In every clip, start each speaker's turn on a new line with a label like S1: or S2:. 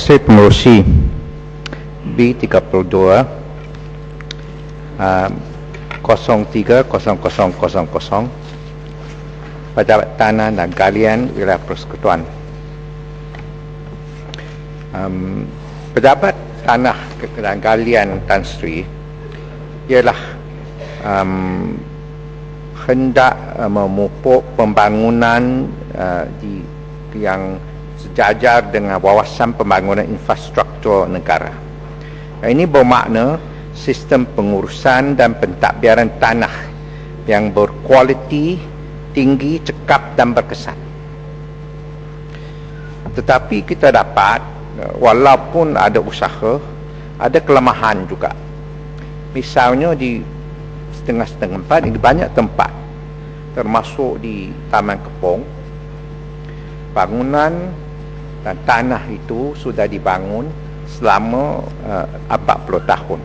S1: Sri Pengurusi. B32 uh, 030000 Pejabat Tanah dan Galian Wilayah Persekutuan. Um, Pejabat Tanah dan Galian Tan Sri ialah um, hendak uh, memupuk pembangunan uh, di yang sejajar dengan wawasan pembangunan infrastruktur negara. Ini bermakna sistem pengurusan dan pentadbiran tanah yang berkualiti, tinggi, cekap dan berkesan. Tetapi kita dapat walaupun ada usaha, ada kelemahan juga. Misalnya di setengah-setengah tempat, di banyak tempat termasuk di Taman Kepong bangunan dan tanah itu sudah dibangun selama uh, 40 tahun.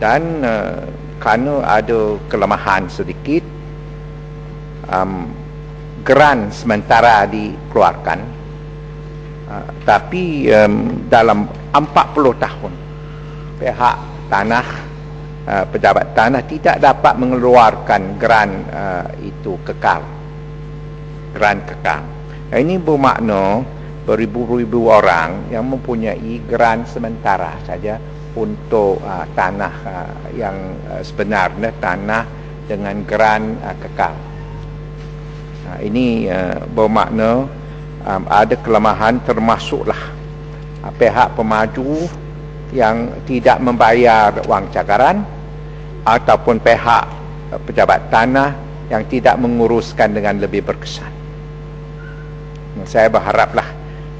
S1: Dan uh, kerana ada kelemahan sedikit um, geran sementara dikeluarkan uh, tapi um, dalam 40 tahun pihak tanah uh, pejabat tanah tidak dapat mengeluarkan geran uh, itu kekal. Geran kekal ini bermakna beribu-ribu orang yang mempunyai geran sementara saja untuk uh, tanah uh, yang uh, sebenarnya tanah dengan geran uh, kekal. Uh, ini uh, bermakna um, ada kelemahan termasuklah uh, pihak pemaju yang tidak membayar wang cagaran ataupun pihak uh, pejabat tanah yang tidak menguruskan dengan lebih berkesan saya berharaplah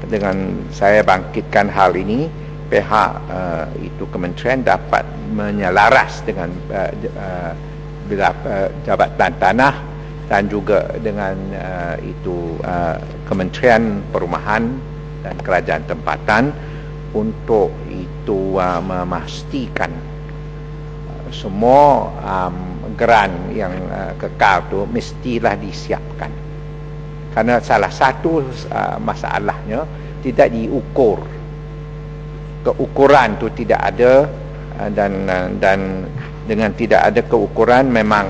S1: dengan saya bangkitkan hal ini pihak uh, itu kementerian dapat menyelaras dengan uh, uh, jabatan tanah dan juga dengan uh, itu uh, kementerian perumahan dan kerajaan tempatan untuk itu uh, memastikan semua um, geran yang uh, kekal itu mestilah disiapkan karena salah satu uh, masalahnya tidak diukur. Keukuran tu tidak ada uh, dan uh, dan dengan tidak ada keukuran memang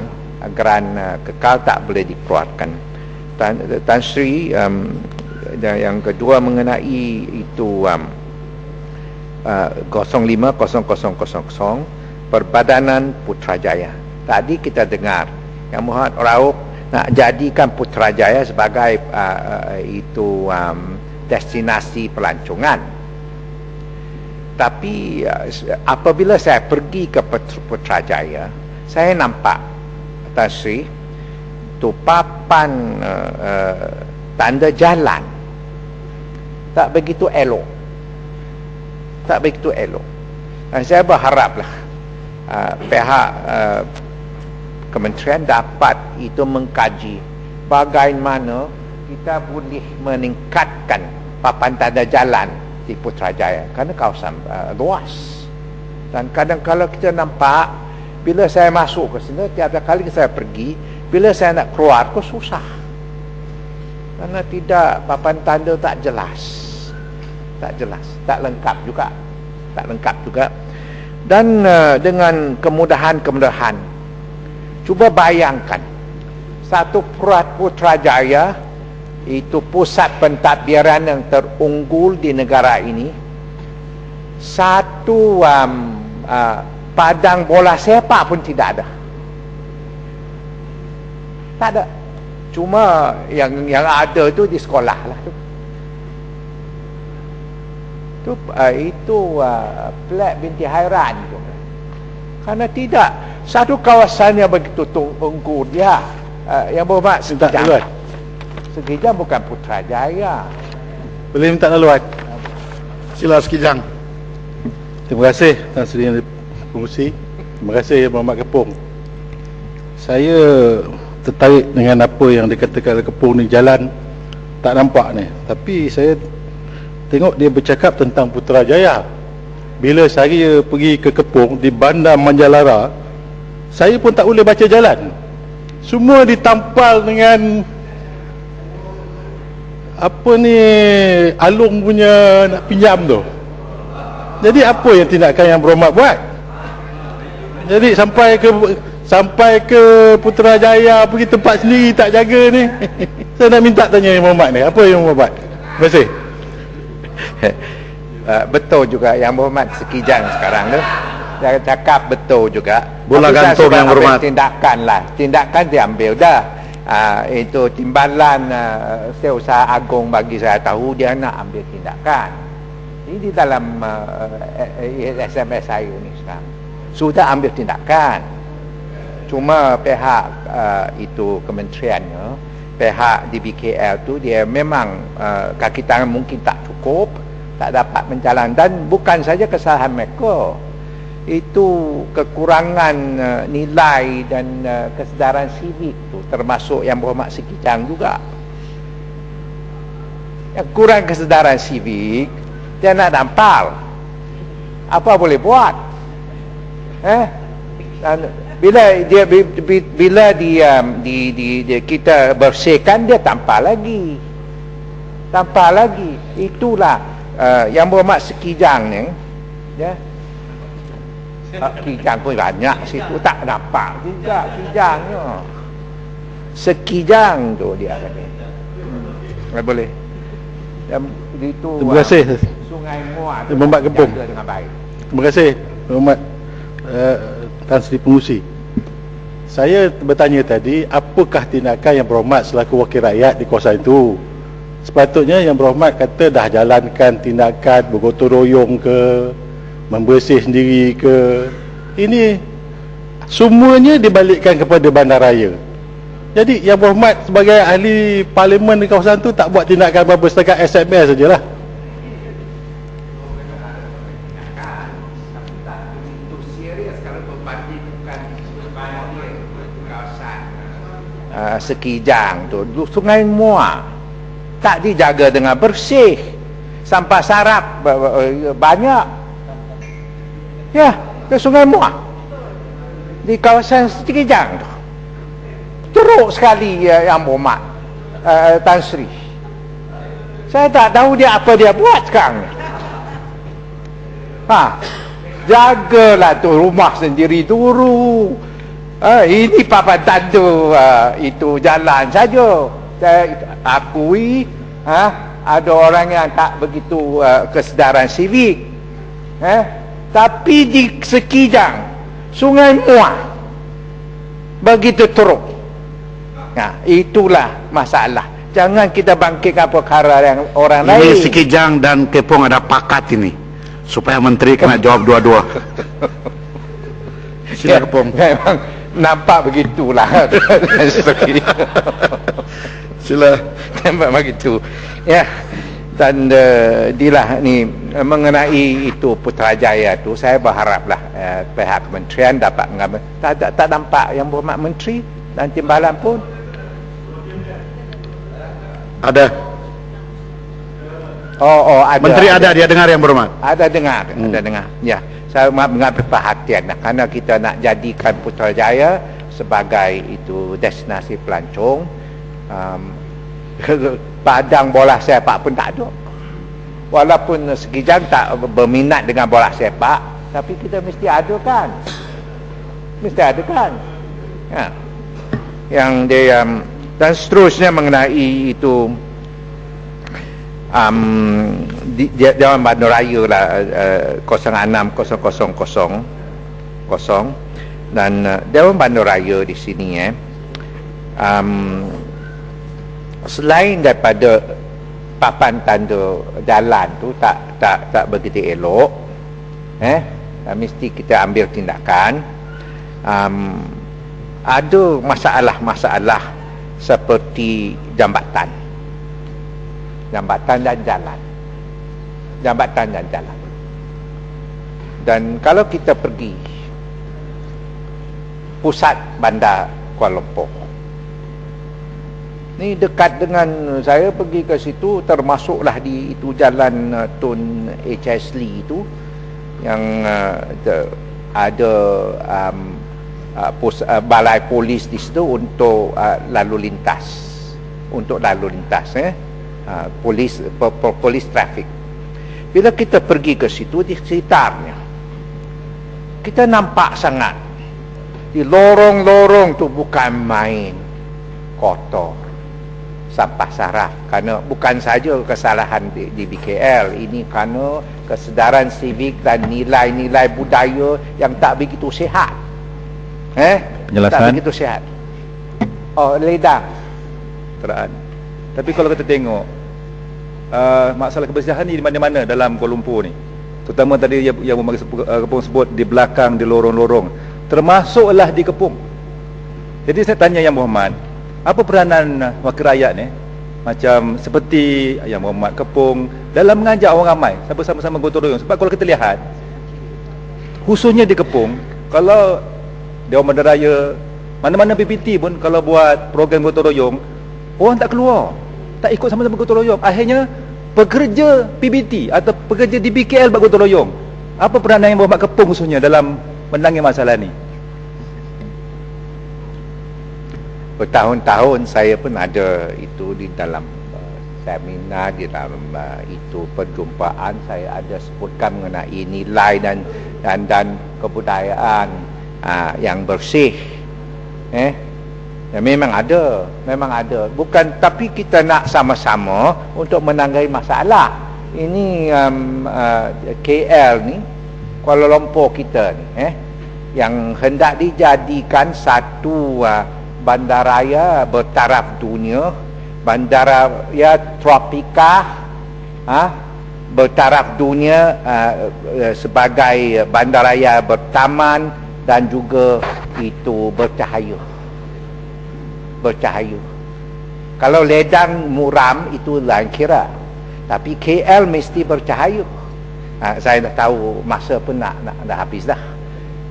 S1: geran uh, kekal tak boleh dikeluarkan. Tan, Tan Sri um, dan yang kedua mengenai itu um, uh, 050000 Perbadanan Putrajaya. Tadi kita dengar yang Muhammad Rauf nak jadikan Putrajaya sebagai uh, itu um, destinasi pelancongan. Tapi uh, apabila saya pergi ke Putrajaya, saya nampak Tasri tu papan uh, uh, tanda jalan tak begitu elok. Tak begitu elok. Dan saya berharaplah uh, pihak uh, kementerian dapat itu mengkaji bagaimana kita boleh meningkatkan papan tanda jalan di Putrajaya kerana kawasan uh, luas. Dan kadang-kadang kita nampak bila saya masuk ke sini tiap kali saya pergi bila saya nak keluar kok susah. Kerana tidak papan tanda tak jelas. Tak jelas tak lengkap juga. Tak lengkap juga. Dan uh, dengan kemudahan-kemudahan Cuba bayangkan satu Putrajaya itu pusat pentadbiran yang terunggul di negara ini. Satu um, uh, padang bola sepak pun tidak ada. Tak ada. Cuma yang yang ada tu di sekolah lah tu. Tu uh, itu uh, Plek binti Hairan tu. Karena tidak. Satu kawasan yang begitu tunggu dia uh, yang berhormat sekejap sekejap bukan Putrajaya.
S2: Boleh minta laluan sila sekejap terima kasih Tan Sri yang Pengusi terima kasih Muhammad Kepung. Saya tertarik dengan apa yang dikatakan Kepung ni jalan tak nampak ni. Tapi saya tengok dia bercakap tentang Putrajaya bila saya pergi ke Kepung di bandar Manjalara saya pun tak boleh baca jalan. Semua ditampal dengan apa ni Alung punya nak pinjam tu. Jadi apa yang tindakan yang berhormat buat? Jadi sampai ke sampai ke Putrajaya pergi tempat sendiri tak jaga ni saya nak minta tanya yang berhormat ni. Apa yang berhormat? Terima kasih
S1: uh, betul juga yang berhormat sekijang sekarang tu. Dia cakap betul juga.
S2: Bola
S1: Tapi saya
S2: gantung yang berhormat.
S1: tindakan lah tindakan diambil dah. Uh, itu timbalan uh, setiausaha agung bagi saya tahu dia nak ambil tindakan. Ini di dalam uh, eh, eh, SMS saya ni sekarang. Sudah ambil tindakan. Cuma pihak uh, itu kementeriannya pihak DBKL tu dia memang uh, kaki tangan mungkin tak cukup tak dapat menjalan. Dan bukan saja kesalahan mereka itu kekurangan uh, nilai dan uh, kesedaran sivik tu termasuk yang berhormat sekijang juga. Yang kurang kesedaran sivik dia nak dampal apa boleh buat? Eh? Dan bila dia bi- bi- bila dia di, di, di kita bersihkan dia tampal lagi. Tampal lagi. Itulah uh, yang berhormat sekijang ni ya. Uh, kijang pun banyak situ tak nampak juga kijangnya sekijang tu dia kata. Hmm. boleh. Dan itu
S2: terima kasih.
S1: Sungai Muar
S2: Terima Kepung.
S1: jaga dengan baik.
S2: Terima kasih hormat uh, Tan Sri Pengusi. Saya bertanya tadi apakah tindakan yang berhormat selaku wakil rakyat di kawasan itu sepatutnya yang berhormat kata dah jalankan tindakan bergotong royong ke membersih sendiri ke ini semuanya dibalikkan kepada bandaraya. Jadi yang berhormat sebagai ahli parlimen di kawasan tu tak buat tindakan apa-apa setakat SMS sajalah.
S1: Uh, sekijang tu sungai Muar tak dijaga dengan bersih. Sampah sarap ba- ba- eh, banyak. Ya ke sungai Muar di kawasan sekijang tu. Teruk sekali uh, yang berhormat uh, Tan Sri. Saya tak tahu dia apa dia buat sekarang ni. Ha jagalah tu rumah sendiri turu. Ah, ini papan tanda ah, itu jalan saja. Saya akui ha, ada orang yang tak begitu ah, kesedaran sivik. Eh? Tapi di Sekijang, Sungai Muar begitu teruk. Nah, itulah masalah. Jangan kita bangkitkan perkara yang orang
S3: Ini
S1: lain.
S3: Sikijang dan Kepong ada pakat ini supaya menteri kena jawab dua-dua.
S2: sila Kepong
S1: Memang nampak begitulah.
S2: sila
S1: Nampak begitu. Ya. Dan uh, dilah ni mengenai itu Putrajaya tu saya berharaplah uh, pihak kementerian dapat mengambil tak, tak, tak nampak yang berhormat menteri dan timbalan pun
S3: Ada
S1: oh oh ada
S3: menteri ada dia dengar yang berhormat.
S1: ada dengar
S3: Hmm.
S1: ada dengar ya saya mengambil perhatian lah, kerana kita nak jadikan Putrajaya sebagai itu destinasi pelancong um, padang bola sepak pun tak ada. Walaupun Sekijang tak berminat dengan bola sepak tapi kita mesti ada kan mesti ada kan ya. yang dia um, dan seterusnya mengenai itu um, di, di Dewan Bandar Raya lah uh, 060000 kosong dan uh, Dewan Bandar Raya di sini eh um, selain daripada papan tanda jalan tu tak tak tak begitu elok eh? Mesti kita ambil tindakan. Um, ada masalah-masalah seperti jambatan. Jambatan dan jalan. Jambatan dan jalan. Dan kalau kita pergi pusat bandar Kuala Lumpur ni dekat dengan saya pergi ke situ termasuklah di itu jalan uh, Tun HS Lee itu yang uh, the, ada um, uh, pos, uh, balai polis di situ untuk uh, lalu lintas. Untuk lalu lintas eh. Uh, polis po, po, polis trafik. Bila kita pergi ke situ di sekitarnya, kita nampak sangat di lorong-lorong tu bukan main kotor sampah saraf kerana bukan saja kesalahan di, BKL ini kerana kesedaran civic dan nilai-nilai budaya yang tak begitu sihat eh
S4: Penjelasan.
S1: tak begitu sihat oh ledang
S4: Teraan. Tapi kalau kita tengok uh, masalah kebersihan ni di mana-mana dalam Kuala Lumpur ni. Terutama tadi yang, yang uh, Kepung sebut di belakang di lorong-lorong. Termasuklah di Kepung. Jadi saya tanya yang Muhammad, apa peranan wakil rakyat ni? Macam seperti yang Muhammad Kepung dalam mengajak orang ramai sama-sama gotong royong. Sebab kalau kita lihat khususnya di Kepung, kalau Dewan Bandaraya mana-mana PPT pun kalau buat program gotong royong Orang tak keluar Tak ikut sama-sama gotong royong Akhirnya Pekerja PBT Atau pekerja di BKL buat gotong royong Apa peranan yang Muhammad Kepung khususnya Dalam menangani masalah ni
S1: bertahun-tahun saya pun ada itu di dalam uh, seminar di dalam uh, itu perjumpaan saya ada sebutkan mengenai nilai dan dan dan kebudayaan uh, yang bersih. Eh? Ya, memang ada memang ada. Bukan tapi kita nak sama-sama untuk menanggai masalah. Ini um, uh, KL ni Kuala Lumpur kita ni eh? Yang hendak dijadikan satu uh, bandaraya bertaraf dunia bandaraya tropika ha, bertaraf dunia uh, uh, sebagai bandaraya bertaman dan juga itu bercahaya. Bercahaya. Kalau ledang muram itu lain kira tapi KL mesti bercahaya. Ha, saya dah tahu masa pun nak, nak dah habis dah.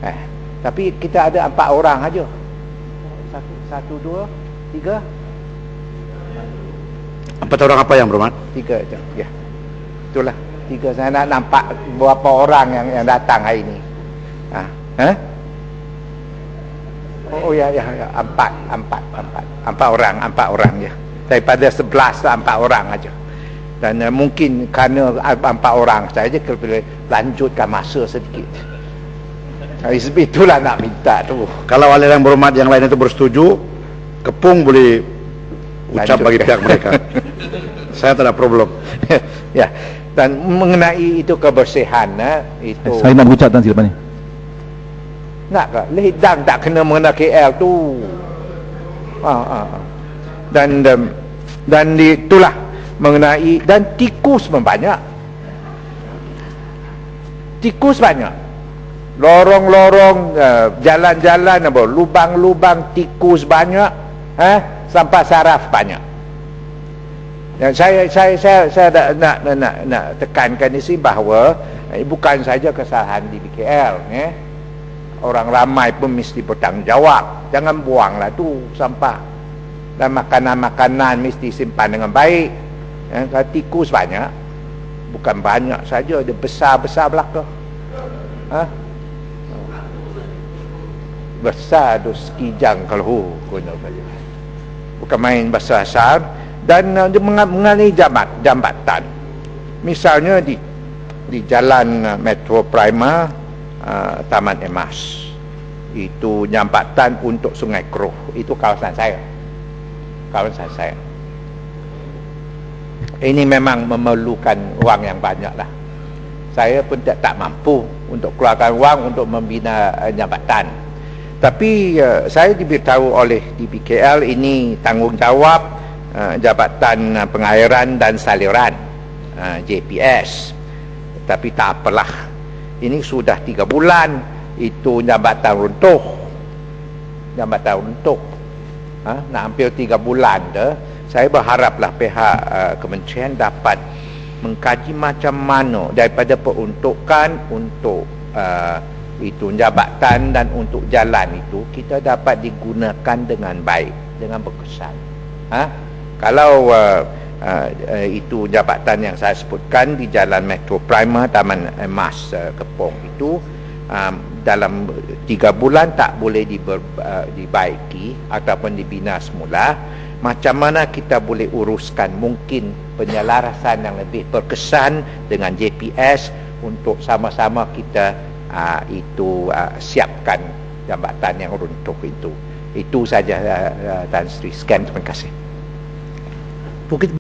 S1: Eh, tapi kita ada empat orang aja satu, dua, tiga.
S3: Empat orang apa yang berhormat?
S1: Tiga je, ya. Itulah, tiga. Saya nak nampak berapa orang yang yang datang hari ini ha? Ha? Oh, oh ya, ya, ya, empat, empat, empat. Empat orang, empat orang ya. Daripada sebelas, empat orang aja. Dan uh, mungkin kerana empat orang saja Kalau lanjutkan masa sedikit Ha, Itulah nak minta tu
S3: Kalau wali yang berhormat yang lain itu bersetuju, Kepung boleh ucap
S1: Lanjutkan.
S3: bagi pihak mereka. Saya tak ada problem.
S1: ya dan mengenai itu kebersihan eh, itu
S4: Saya nak berucap Tan selepas ni
S1: nak ke ledang tak kena mengenai KL tu ah, ah, ah. dan dan, dan itulah mengenai dan tikus banyak tikus banyak lorong-lorong uh, jalan-jalan apa lubang-lubang tikus banyak eh sampah saraf banyak. Dan saya saya saya saya nak nak nak, nak, tekankan di sini bahawa eh, bukan saja kesalahan di BKL eh orang ramai pun mesti bertanggungjawab. Jangan buanglah tu sampah. Dan makanan-makanan mesti simpan dengan baik. Eh, kalau tikus banyak bukan banyak saja dia besar-besar belaka. Ha? Besar tu sekijang kalau guna saja bukan main besar-besar dan uh, dia menga- mengenai jabat jambatan. Misalnya di di jalan uh, Metro Prima uh, Taman Emas. Itu jambatan untuk Sungai Keruh. Itu kawasan saya. Kawasan saya. Ini memang memerlukan wang yang banyak lah. Saya pun tak, tak mampu untuk keluarkan wang untuk membina uh, jambatan tapi uh, saya diberitahu oleh DBKL ini tanggungjawab uh, Jabatan uh, Pengairan dan Saliran uh, JPS tapi tak apalah. Ini sudah tiga bulan itu jambatan runtuh. Jambatan runtuh. Ha? nak hampir tiga bulan dah. Saya berharaplah pihak uh, kementerian dapat mengkaji macam mana daripada peruntukan untuk uh, itu jabatan dan untuk jalan itu kita dapat digunakan dengan baik dengan berkesan ha? kalau uh, uh, uh, itu jabatan yang saya sebutkan di jalan Metro Prima Taman Emas uh, Kepong itu um, dalam tiga bulan tak boleh diber, uh, dibaiki ataupun dibina semula macam mana kita boleh uruskan mungkin penyelarasan yang lebih berkesan dengan JPS untuk sama-sama kita uh, itu uh, siapkan jambatan yang runtuh itu. Itu saja uh, uh, Tan Sri. Sekian terima kasih.
S2: Bukit